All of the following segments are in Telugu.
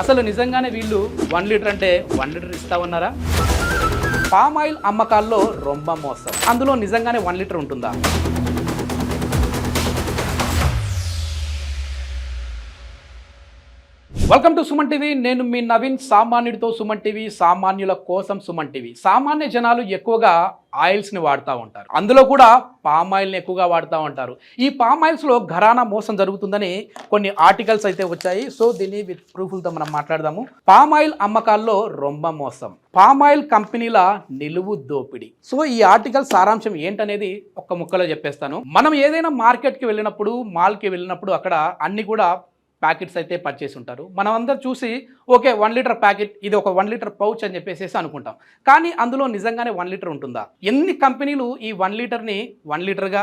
అసలు నిజంగానే వీళ్ళు వన్ లీటర్ అంటే వన్ లీటర్ ఇస్తా ఉన్నారా? పామ్ ఆయిల్ అమ్మకాల్లో రొంబ మోసం. అందులో నిజంగానే వన్ లీటర్ ఉంటుందా? వెల్కమ్ టు సుమన్ టీవీ నేను మీ నవీన్ సామాన్యుడితో సుమన్ టీవీ సామాన్యుల కోసం సుమన్ టీవీ సామాన్య జనాలు ఎక్కువగా ఆయిల్స్ని వాడుతూ ఉంటారు. అందులో కూడా పామ్ ఆయిల్ని ఎక్కువగా వాడుతూ ఉంటారు. ఈ పామ్ ఆయిల్స్లో ఘరానా మోసం జరుగుతుందని కొన్ని ఆర్టికల్స్ అయితే వచ్చాయి. సో దీన్ని విత్ ప్రూఫ్లతో మనం మాట్లాడదాము. పామ్ ఆయిల్ అమ్మకాల్లో రొంబ మోసం. పామ్ ఆయిల్ కంపెనీల నిలువు దోపిడీ. సో ఈ ఆర్టికల్ సారాంశం ఏంటనేది ఒక్క ముక్కలో చెప్పేస్తాను. మనం ఏదైనా మార్కెట్కి వెళ్ళినప్పుడు మాల్కి వెళ్ళినప్పుడు అక్కడ అన్ని కూడా ప్యాకెట్స్ అయితే పర్చేసి ఉంటారు. మనం అందరు చూసి ఓకే వన్ లీటర్ ప్యాకెట్ ఇది ఒక వన్ లీటర్ పౌచ్ అని చెప్పేసి అనుకుంటాం. కానీ అందులో నిజంగానే వన్ లీటర్ ఉంటుందా? ఎన్ని కంపెనీలు ఈ వన్ లీటర్ని వన్ లీటర్గా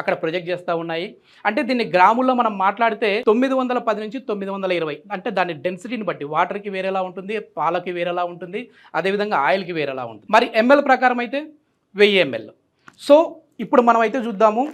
అక్కడ ప్రొజెక్ట్ చేస్తూ ఉన్నాయి? అంటే దీన్ని గ్రాముల్లో మనం మాట్లాడితే తొమ్మిది వందల పది నుంచి తొమ్మిది వందల ఇరవై. అంటే దాని డెన్సిటీని బట్టి వాటర్కి వేరేలా ఉంటుంది పాలకి వేరేలా ఉంటుంది అదేవిధంగా ఆయిల్కి వేరేలా ఉంటుంది. మరి ఎంఎల్ ప్రకారం అయితే వెయ్యి ఎంఎల్ సో ఇప్పుడు మనం అయితే చూద్దాము.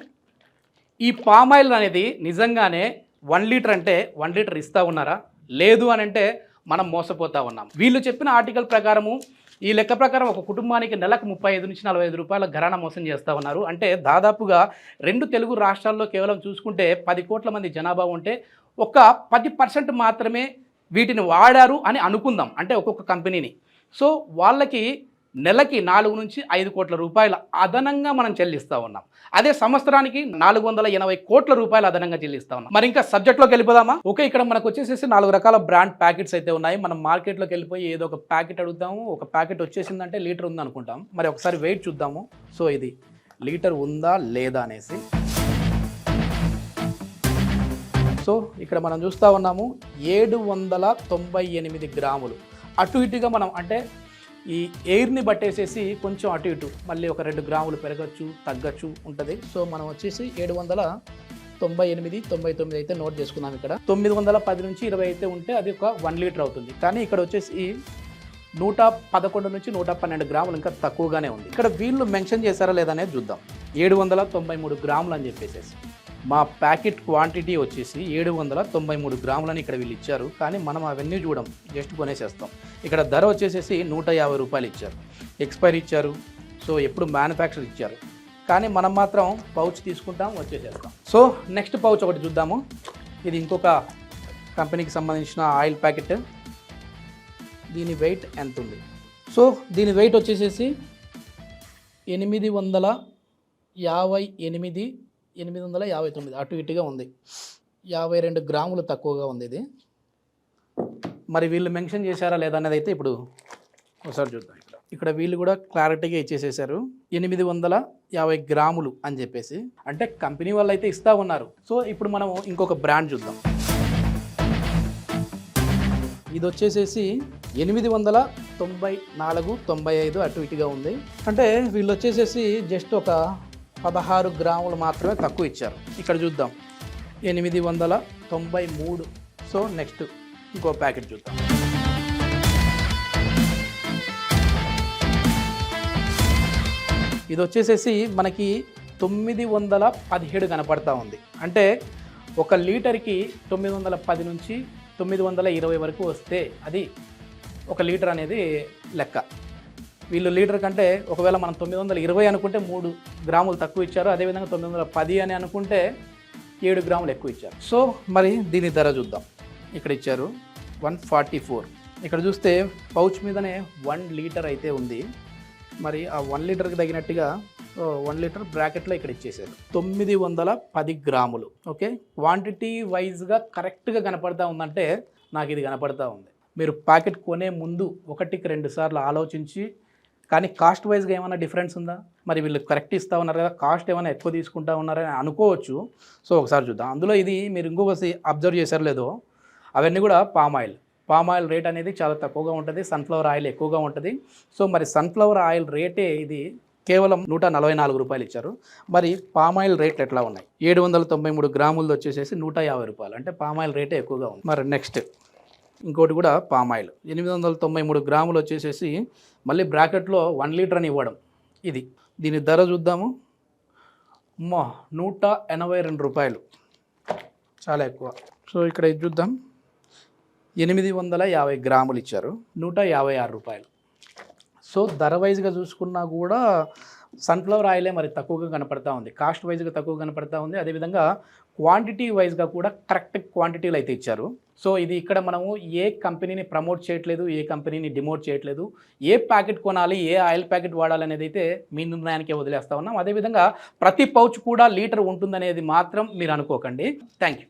ఈ పామ్ ఆయిల్ అనేది నిజంగానే వన్ లీటర్ అంటే వన్ లీటర్ ఇస్తా ఉన్నారా? లేదు అని అంటే మనం మోసపోతా ఉన్నాం. వీళ్ళు చెప్పిన ఆర్టికల్ ప్రకారము ఈ లెక్క ప్రకారం ఒక కుటుంబానికి నెలకు ముప్పై ఐదు నుంచి నలభై ఐదు రూపాయల ఘరాణ మోసం చేస్తూ ఉన్నారు. అంటే దాదాపుగా రెండు తెలుగు రాష్ట్రాల్లో కేవలం చూసుకుంటే పది కోట్ల మంది జనాభా ఉంటే ఒక పది పర్సెంట్ మాత్రమే వీటిని వాడారు అని అనుకుందాం. అంటే ఒక్కొక్క కంపెనీని. సో వాళ్ళకి నెలకి నాలుగు నుంచి ఐదు కోట్ల రూపాయల అదనంగా మనం చెల్లిస్తూ ఉన్నాం. అదే సంవత్సరానికి నాలుగు వందల ఎనభై కోట్ల రూపాయలు అదనంగా చెల్లిస్తూ ఉన్నాం. మరి ఇంకా సబ్జెక్ట్లోకి వెళ్ళిపోదామా? ఓకే ఇక్కడ మనకు వచ్చేసేసి నాలుగు రకాల బ్రాండ్ ప్యాకెట్స్ అయితే ఉన్నాయి. మనం మార్కెట్లోకి వెళ్ళిపోయి ఏదో ఒక ప్యాకెట్ అడుగుతాము. ఒక ప్యాకెట్ వచ్చేసిందంటే లీటర్ ఉంది అనుకుంటాం. మరి ఒకసారి వెయిట్ చూద్దాము. సో ఇది లీటర్ ఉందా లేదా అనేసి. సో ఇక్కడ మనం చూస్తూ ఉన్నాము. ఏడు వందల తొంభై ఎనిమిది గ్రాములు. అటు ఇటుగా మనం అంటే ఈ ఎయిర్ని బట్టేసేసి కొంచెం అటు ఇటు మళ్ళీ ఒక రెండు గ్రాములు పెరగచ్చు తగ్గచ్చు ఉంటుంది. సో మనం వచ్చేసి ఏడు వందల తొంభై ఎనిమిది తొంభై తొమ్మిది అయితే నోట్ చేసుకున్నాం ఇక్కడ. తొమ్మిది వందల పది నుంచి ఇరవై అయితే ఉంటే అది ఒక వన్ లీటర్ అవుతుంది. కానీ ఇక్కడ వచ్చేసి నూట పదకొండు నుంచి నూట పన్నెండు గ్రాములు ఇంకా తక్కువగానే ఉంది. ఇక్కడ వీళ్ళు మెన్షన్ చేశారా లేదా అనేది చూద్దాం. ఏడు వందల తొంభై మూడు గ్రాములు అని చెప్పేసి మా ప్యాకెట్ క్వాంటిటీ వచ్చేసి ఏడు వందల తొంభై మూడు గ్రాములని ఇక్కడ వీళ్ళు ఇచ్చారు. కానీ మనం అవన్నీ చూడం జస్ట్ కొనేసేస్తాం. ఇక్కడ ధర వచ్చేసేసి నూట యాభై రూపాయలు ఇచ్చారు. ఎక్స్పైరీ ఇచ్చారు. సో ఎప్పుడు మ్యానుఫ్యాక్చర్ ఇచ్చారు. కానీ మనం మాత్రం పౌచ్ తీసుకుంటాం వచ్చేసేస్తాం. సో నెక్స్ట్ పౌచ్ ఒకటి చూద్దాము. ఇది ఇంకొక కంపెనీకి సంబంధించిన ఆయిల్ ప్యాకెట్. దీని వెయిట్ ఎంత ఉంది? సో దీని వెయిట్ వచ్చేసేసి ఎనిమిది వందల యాభై ఎనిమిది ఎనిమిది వందల యాభై తొమ్మిది. అటు ఇటుగా ఉంది. యాభై రెండు గ్రాములు తక్కువగా ఉంది ఇది. మరి వీళ్ళు మెన్షన్ చేశారా లేదా అనేది అయితే ఇప్పుడు ఒకసారి చూద్దాం. ఇక్కడ ఇక్కడ వీళ్ళు కూడా క్లారిటీగా ఇచ్చేసేసారు. ఎనిమిది వందల యాభై గ్రాములు అని చెప్పేసి. అంటే కంపెనీ వాళ్ళు అయితే ఇస్తా ఉన్నారు. సో ఇప్పుడు మనం ఇంకొక బ్రాండ్ చూద్దాం. ఇది వచ్చేసేసి ఎనిమిది వందల తొంభై నాలుగు తొంభై ఐదు అటు ఇటుగా ఉంది. అంటే వీళ్ళు వచ్చేసేసి జస్ట్ ఒక పదహారు గ్రాములు మాత్రమే తక్కువ ఇచ్చారు. ఇక్కడ చూద్దాం. ఎనిమిది వందల తొంభై మూడు. సో నెక్స్ట్ ఇంకో ప్యాకెట్ చూద్దాం. ఇది వచ్చేసేసి మనకి తొమ్మిది వందల పదిహేడు కనపడతా ఉంది. అంటే ఒక లీటర్కి తొమ్మిది వందల పది నుంచి తొమ్మిది వందల ఇరవై వరకు వస్తే అది ఒక లీటర్ అనేది లెక్క. వీళ్ళు లీటర్ కంటే ఒకవేళ మనం తొమ్మిది వందల ఇరవై అనుకుంటే మూడు గ్రాములు తక్కువ ఇచ్చారు. అదేవిధంగా తొమ్మిది వందల పది అని అనుకుంటే ఏడు గ్రాములు ఎక్కువ ఇచ్చారు. సో మరి దీని ధర చూద్దాం. ఇక్కడ ఇచ్చారు వన్ ఫార్టీ ఫోర్. ఇక్కడ చూస్తే పౌచ్ మీదనే వన్ లీటర్ అయితే ఉంది. మరి ఆ వన్ లీటర్కి తగినట్టుగా వన్ లీటర్ బ్రాకెట్లో ఇక్కడ ఇచ్చేసారు తొమ్మిది వందల పది గ్రాములు. ఓకే? క్వాంటిటీ వైజ్గా కరెక్ట్గా కనపడతా ఉందంటే నాకు ఇది కనపడతా ఉంది. మీరు ప్యాకెట్ కొనే ముందు ఒకటికి రెండు సార్లు ఆలోచించి కానీ కాస్ట్ వైజ్గా ఏమైనా డిఫరెన్స్ ఉందా? మరి వీళ్ళు కరెక్ట్ ఇస్తూ ఉన్నారు కదా కాస్ట్ ఏమైనా ఎక్కువ తీసుకుంటా ఉన్నారని అనుకోవచ్చు. సో ఒకసారి చూద్దాం. అందులో ఇది మీరు ఇంకొకసి అబ్జర్వ్ చేశారు లేదో అవన్నీ కూడా palm oil palm oil rate అనేది చాలా తక్కువగా ఉంటుంది సన్ఫ్లవర్ ఆయిల్ ఎక్కువగా ఉంటుంది. సో మరి సన్ఫ్లవర్ ఆయిల్ రేటే ఇది కేవలం నూట నలభై నాలుగు రూపాయలు ఇచ్చారు. మరి పామ్ ఆయిల్ రేట్లు ఎట్లా ఉన్నాయి? ఏడు వందల తొంభై మూడు గ్రాములది వచ్చేసేసి నూట యాభై రూపాయలు. అంటే పామ్ ఆయిల్ రేటే ఎక్కువగా ఉంది. మరి నెక్స్ట్ ఇంకోటి కూడా పామ్ ఆయిల్. ఎనిమిది వందల తొంభై మూడు గ్రాములు వచ్చేసేసి మళ్ళీ బ్రాకెట్లో వన్ లీటర్ అని ఇవ్వడం. ఇది. దీని ధర చూద్దాము. అమ్మా నూట ఎనభై రెండు రూపాయలు. చాలా ఎక్కువ. సో ఇక్కడ ఇది చూద్దాం. ఎనిమిది వందల యాభై గ్రాములు ఇచ్చారు. నూట యాభై ఆరు రూపాయలు. సో ధర వైజ్గా చూసుకున్నా కూడా సన్ఫ్లవర్ ఆయిలే మరి తక్కువగా కనపడతా ఉంది. కాస్ట్ వైజ్గా తక్కువ కనపడతా ఉంది. అదేవిధంగా క్వాంటిటీ వైజ్గా కూడా కరెక్ట్ క్వాంటిటీలు అయితే ఇచ్చారు. సో ఇది ఇక్కడ మనము ఏ కంపెనీని ప్రమోట్ చేయట్లేదు ఏ కంపెనీని డిమోట్ చేయట్లేదు ఏ ప్యాకెట్ కొనాలి ఏ ఆయిల్ ప్యాకెట్ వాడాలి అనేది అయితే మీ నిర్ణయానికే వదిలేస్తా ఉన్నాం. అదేవిధంగా ప్రతి పౌచ్ కూడా లీటర్ ఉంటుందనేది మాత్రం మీరు అనుకోకండి. Thank you